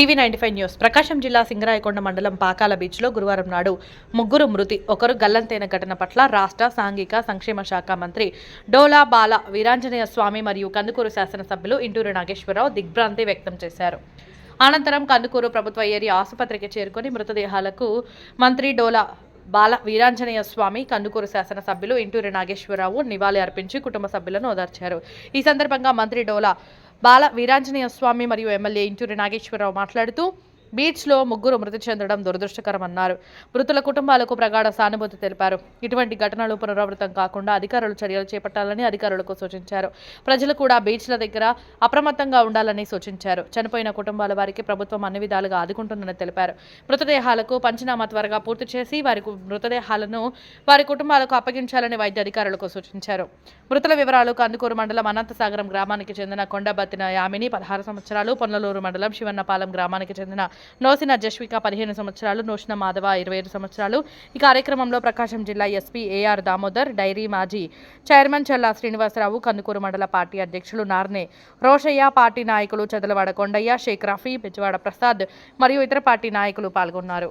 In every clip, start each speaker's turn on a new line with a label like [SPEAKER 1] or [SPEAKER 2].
[SPEAKER 1] TV ninety five news. Prakasam జిల్లా సింగరాయకొండ మండలం పాకాల బీచ్లో గురువారం నాడు ముగ్గురు మృతి ఒకరు గల్లంతైన ఘటన పట్ల రాష్ట్ర సాంఘిక సంక్షేమ శాఖ మంత్రి డోలా బాల వీరాంజనేయ స్వామి మరియు కందుకూరు శాసనసభ్యులు ఇంటూరు నాగేశ్వరరావు దిగ్భ్రాంతి వ్యక్తం చేశారు. అనంతరం కందుకూరు ప్రభుత్వ ఏరియా ఆసుపత్రికి చేరుకొని మృతదేహాలకు మంత్రి డోలా బాల వీరాంజనేయ స్వామి కందుకూరు శాసనసభ్యులు ఇంటూరి నాగేశ్వరరావు నివాళి అర్పించి కుటుంబ సభ్యులను ఓదార్చారు. ఈ సందర్భంగా మంత్రి డోలా బాల వీరాంజనేయ స్వామి మరియు ఎమ్మెల్యే ఇంటూరి నాగేశ్వరరావు మాట్లాడుతూ బీచ్లో ముగ్గురు మృతి చెందడం దురదృష్టకరమన్నారు. మృతుల కుటుంబాలకు ప్రగాఢ సానుభూతి తెలిపారు. ఇటువంటి ఘటనలు పునరావృతం కాకుండా అధికారులు చర్యలు చేపట్టాలని అధికారులకు సూచించారు. ప్రజలు కూడా బీచ్ల దగ్గర అప్రమత్తంగా ఉండాలని సూచించారు. చనిపోయిన కుటుంబాల వారికి ప్రభుత్వం అన్ని విధాలుగా ఆదుకుంటుందని తెలిపారు. మృతదేహాలకు పంచనామా త్వరగా పూర్తి చేసి వారి మృతదేహాలను వారి కుటుంబాలకు అప్పగించాలని వైద్య అధికారులకు సూచించారు. మృతుల వివరాలు కందుకూరు మండలం అనంతసాగరం గ్రామానికి చెందిన కొండబత్తిన యామిని పదహారు సంవత్సరాలు పొన్నలూరు మండలం శివన్నపాలెం గ్రామానికి చెందిన నోసిన జస్విక పదిహేను సంవత్సరాలు నోషిన మాధవ ఇరవై ఐదు సంవత్సరాలు. ఈ కార్యక్రమంలో ప్రకాశం జిల్లా ఎస్పీ ఏఆర్ దామోదర్ డైరీ మాజీ చైర్మన్ చల్లా శ్రీనివాసరావు కందుకూరు మండల పార్టీ అధ్యక్షులు నార్నే రోషయ్య పార్టీ నాయకులు చదలవాడ కొండయ్య షేక్ రఫీ బెజవాడ ప్రసాద్ మరియు ఇతర పార్టీ నాయకులు పాల్గొన్నారు.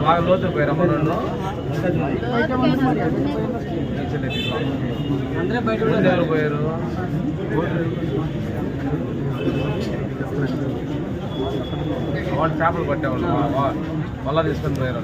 [SPEAKER 2] బాగా లోతు పోయారు అమ్మ అందరూ బయట పోయారు వాళ్ళు చేపలు పట్టేవాళ్ళు వా- వల్ల తీసుకొని పోయారు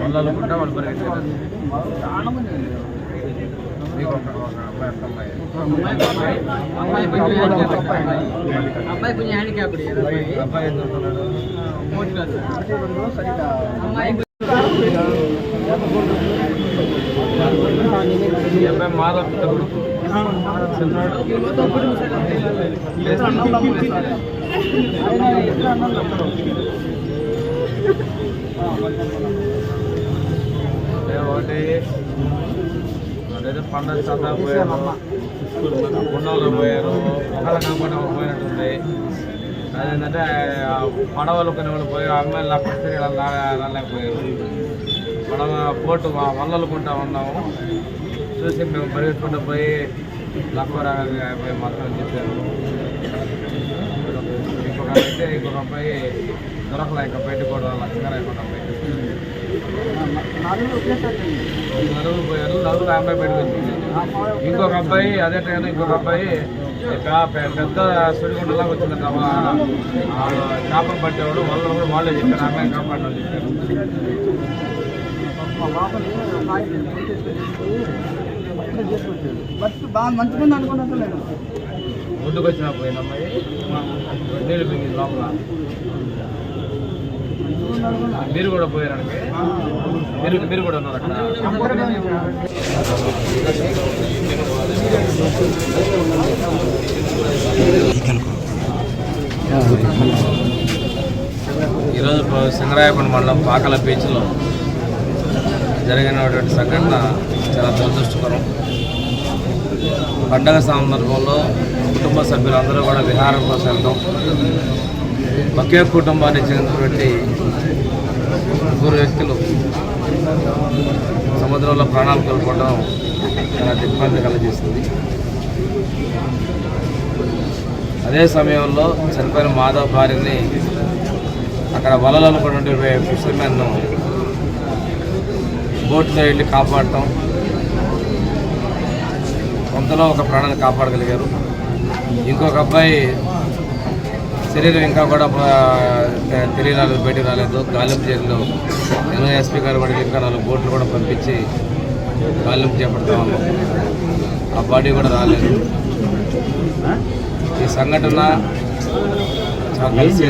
[SPEAKER 2] వల్లలు పుట్టే వాళ్ళు పరిగెత్తారు
[SPEAKER 3] అబ్బాయి కొంచెం హ్యాండిక్యాప్
[SPEAKER 2] అబ్బాయి ఏం చదువుతున్నాడు
[SPEAKER 3] అమ్మాయి?
[SPEAKER 2] అబ్బాయి మాధవ్ ఒకటి లేదా పండగ చందా పోయారు గుండంలో పోయారు ఒకళ్ళ కాకుండా ఒకరు పోయినట్టుంది. అదేంటంటే పడవలు కొన్ని వాళ్ళు పోయి అమ్మాయిలు అప్పటి రాలేకపోయారు. పడవ బోటు మా వల్లలు కొంటా ఉన్నాము. చూసి మేము పరిగెత్తుకుంటూ పోయి లక్వరా పోయి మొత్తం అని చెప్పారు. ఇంకొక అయితే ఇంకొక అబ్బాయి దొరకలే ఇంకా బయట కూడా లక్ష్మీరా ఇంకొక నలుగురు పోయారు నలుగురు అమ్మాయి బయటకు ఇంకొక అబ్బాయి అదే టైం ఇంకొక అబ్బాయి పెద్ద సుడిగుండలా వచ్చిందంట చేపలు పట్టేవాడు వాళ్ళు కూడా వాళ్ళే చెప్పారు అమ్మాయిని కాపాడని చెప్పారు.
[SPEAKER 3] బాగా
[SPEAKER 2] పోయిన అమ్మాయి నీళ్ళు మింగింది లోపల. మీరు కూడా పోయారు మీరు మీరు కూడా ఉన్నారు అక్కడ ఈరోజు సింగరాయపల్లి మండలం పాకల బీచ్లో జరిగినటువంటి సంఘటన చాలా దురదృష్టకరం. పండగ సందర్భంలో కుటుంబ సభ్యులందరూ కూడా విహారం కోసం వెళ్తాం ఒకే కుటుంబానికి చెందినటువంటి ముగ్గురు వ్యక్తులు సముద్రంలో ప్రాణాలు కోల్పోవడం చాలా దిగ్భ్రాంతి కలిగిస్తుంది. అదే సమయంలో చనిపోయిన మాధవ్ భార్యని అక్కడ వలలు అనుకున్నటువంటి ఫిషర్మెన్ను బోట్లో వెళ్ళి కాపాడటం. కొంతలో ఒక ప్రాణాన్ని కాపాడగలిగారు. ఇంకొక అబ్బాయి శరీరం ఇంకా కూడా ప- తెలియరాలేదు బయటికి రాలేదు. గాలింపు జైల్లో ఎస్పీ గారు కూడా ఇంకా నాలుగు బోట్లు కూడా పంపించి గాలింపు చేపడతా ఉన్నాం. ఆ బాడీ కూడా రాలేదు. ఈ సంఘటన చాలా కలిసి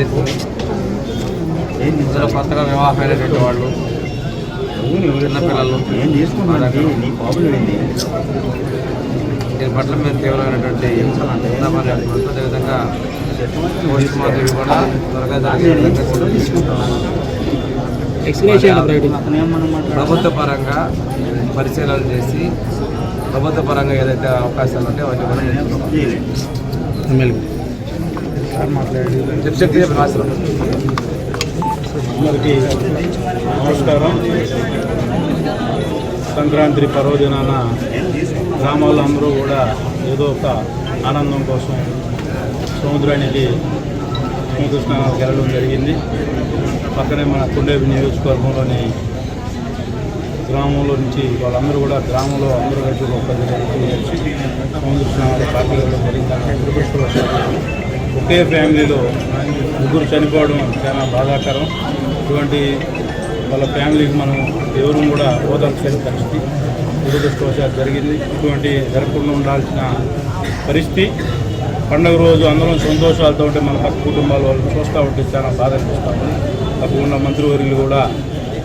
[SPEAKER 2] ఇందులో కొత్తగా వివాహమైనటువంటి వాళ్ళు చిన్నపిల్లలు దీని పట్ల మేము తీవ్రమైనటువంటి అదేవిధంగా పోస్ట్ మార్టం కూడా త్వరగా. ప్రభుత్వ పరంగా పరిశీలన చేసి ప్రభుత్వ పరంగా ఏదైతే అవకాశాలు రాష్ట్రం
[SPEAKER 4] అందరికీ నమస్కారం. సంక్రాంతి పర్వదినాన గ్రామాల్లో అందరూ కూడా ఏదో ఒక ఆనందం కోసం సముద్రానికి సముద్ర స్నానాలకు వెళ్ళడం జరిగింది. పక్కనే మన కుండేపు నియోజకవర్గంలోని గ్రామంలో నుంచి వాళ్ళందరూ కూడా గ్రామంలో అందరూ కలిసి ఒక పది రోజులు సముద్ర స్నానాలు పార్టీ వెళ్ళడం జరిగింది. ఒకే ఫ్యామిలీలో ముగ్గురు చనిపోవడం చాలా బాధాకరం. ఇటువంటి వాళ్ళ ఫ్యామిలీకి మనం ఎవరు కూడా ఓదాల్సిన పరిస్థితి. దురదృష్టవశాలు జరిగింది. ఇటువంటి జరగకుండా ఉండాల్సిన పరిస్థితి పండుగ రోజు అందరం సంతోషాలతో ఉంటే మన పక్క కుటుంబాల వాళ్ళు చూస్తూ ఉంటే చాలా బాధ అనిపిస్తాము తప్పకుండా మంత్రివర్యులు కూడా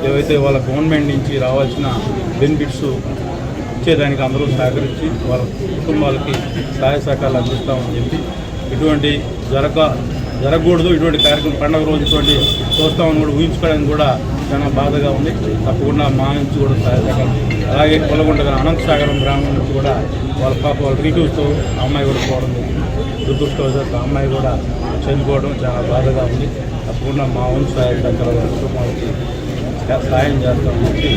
[SPEAKER 4] ఏవైతే వాళ్ళ గవర్నమెంట్ నుంచి రావాల్సిన బెనిఫిట్స్ ఇచ్చేదానికి అందరూ సహకరించి వాళ్ళ కుటుంబాలకి సహాయ సహకారాలు అందిస్తామని చెప్పి ఇటువంటి జరగ జరగకూడదు. ఇటువంటి కార్యక్రమం పండుగ రోజు ఇటువంటి చూస్తామని కూడా ఊహించుకోవడానికి కూడా చాలా బాధగా ఉంది. తప్పకుండా మా నుంచి కూడా సహాయ సహకారం అలాగే కొలగొండ అనంతసాగరం గ్రామం నుంచి కూడా వాళ్ళ పాప వాళ్ళ రిలేటివ్స్తో అమ్మాయి కూడా పోవడం జరిగింది. దురదృష్టవశాత్తు అమ్మాయి కూడా చనిపోవడం చాలా బాధగా ఉంది. తప్పకుండా మా వంశ దగ్గర వరకు మాకు సాయం చేస్తామని చెప్పి